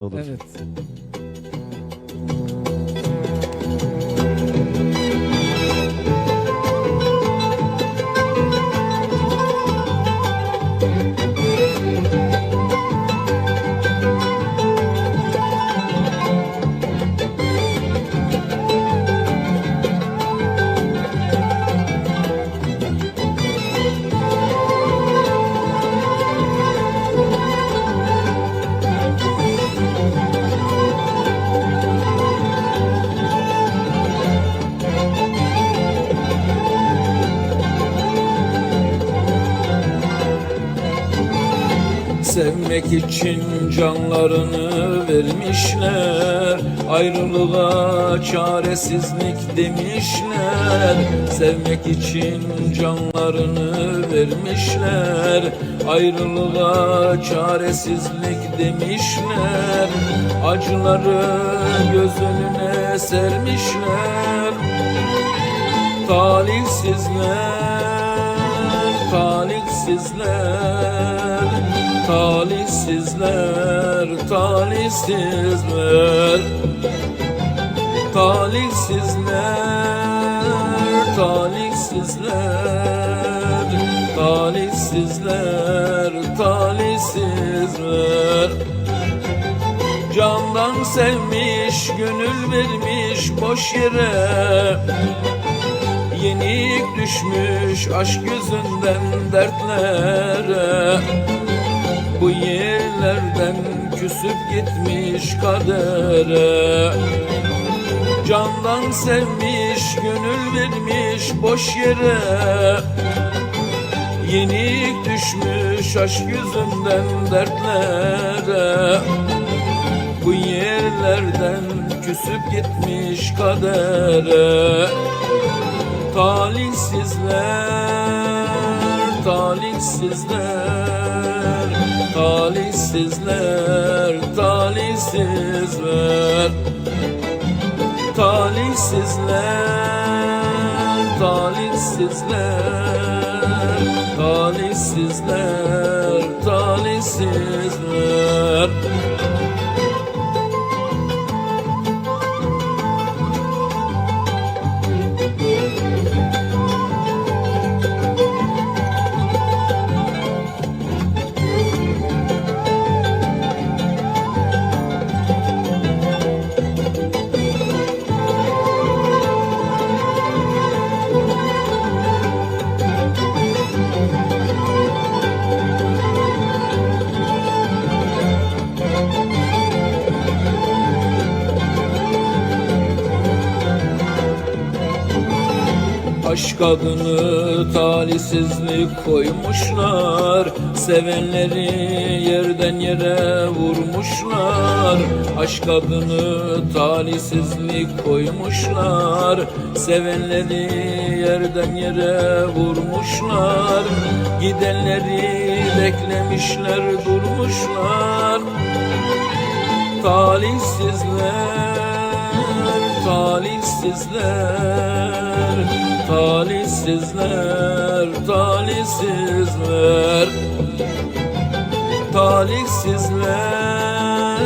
Olur. Evet. Sevmek için canlarını vermişler. Ayrılığa çaresizlik demişler. Sevmek için canlarını vermişler. Ayrılığa çaresizlik demişler. Acıları göz önüne sermişler. Talihsizler, talihsizler, talihsizler, talihsizler, talihsizler, talihsizler, talihsizler, talihsizler. Candan sevmiş, gönül vermiş boş yere. Yenik düşmüş aşk yüzünden dertlere küsüp gitmiş kadere. Candan sevmiş, gönül vermiş boş yere. Yenik düşmüş aşk yüzünden dertlere. Bu yerlerden küsüp gitmiş kadere. Talihsizler, talihsizler, talihsizler, talihsizler, talihsizler, talihsizler, talihsizler, talihsizler. Aşk adını talihsizlik koymuşlar? Sevenleri yerden yere vurmuşlar. Aşk adını talihsizlik koymuşlar? Sevenleri yerden yere vurmuşlar. Gidenleri beklemişler durmuşlar. Talihsizler, talihsizler, talihsizler, talihsizler, talihsizler,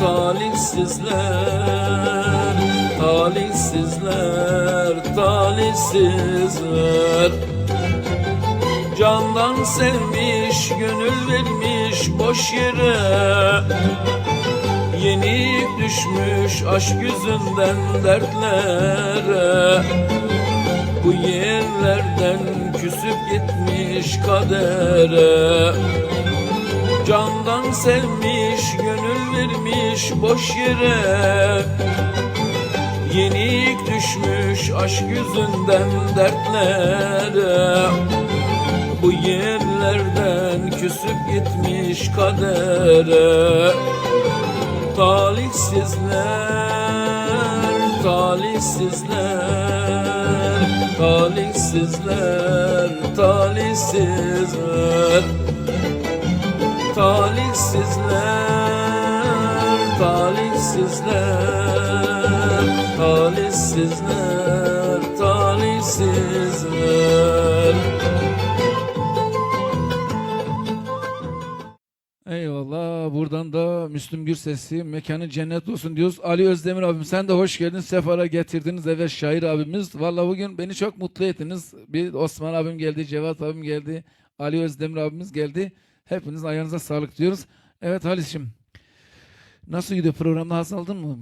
talihsizler, talihsizler, talihsizler. Candan sevmiş, gönül vermiş boş yere. Yenik düşmüş aşk yüzünden dertlere Bu yerlerden küsüp gitmiş kadere. Candan sevmiş, gönül vermiş boş yere. Yenik düşmüş aşk yüzünden dertlere. Bu yerlerden küsüp gitmiş kadere. Talihsizler, talihsizler, talihsizler, talihsizler, talihsizler, talihsizler, talihsizler, talihsizler. Eyvallah. Buradan da Müslüm Gürses'i mekanı cennet olsun diyoruz. Ali Özdemir abim sen de hoş geldin. Sefara getirdiniz. Evet şair abimiz. Vallahi bugün beni çok mutlu ettiniz. Bir Osman abim geldi, Cevat abim geldi. Ali Özdemir abimiz geldi. Hepiniz ayağınıza sağlık diyoruz. Evet Halis'im. Nasıl gidiyor programda haz mı?